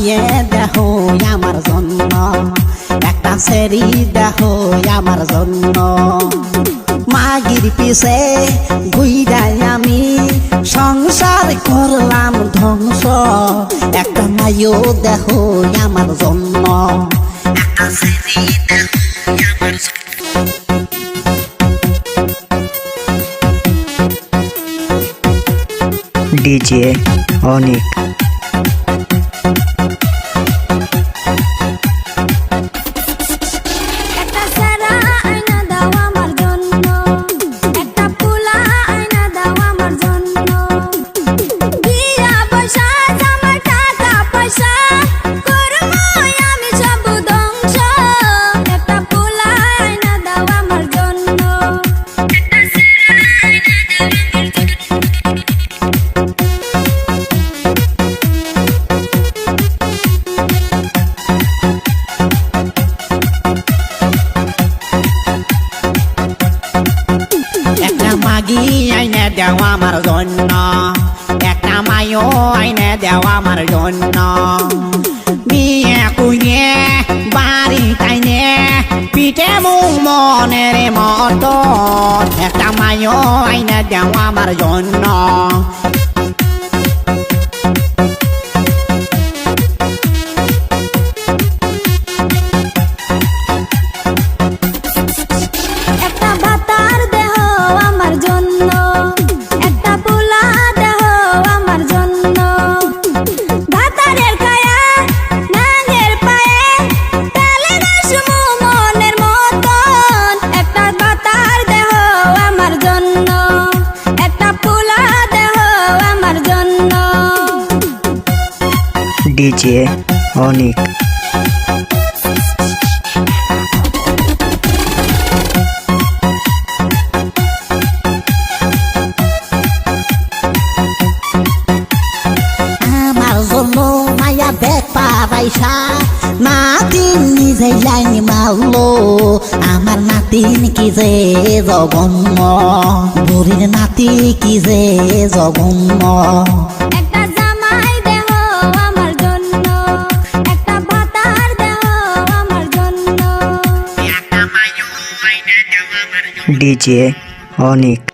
মাইয়ে দেহ আমার জন্য। একটা সেরি দেহ আমার জন্য। মাগির পিছে ঘুইরাই আমি সংসার করলাম ধ্বংস। একটা মাইও দেহ আমার জন্য। সেরি। ডিজে অনিক। মাগি আইনে দেওয়া আমার জন্য। একটা মায়ও আইনে দেওয়া আমার জন্য। বিয়ে কুইনে বাড়ি টাইনে, পিঠে মুখ মনের মতো। একটা মায়ও আইনে দেওয়া আমার জন্য। ডিজে অনিক। আমার নাতিন কি যে জগন্য বুড়ির নাতি কি যে জগন্য ডিজে অনিক।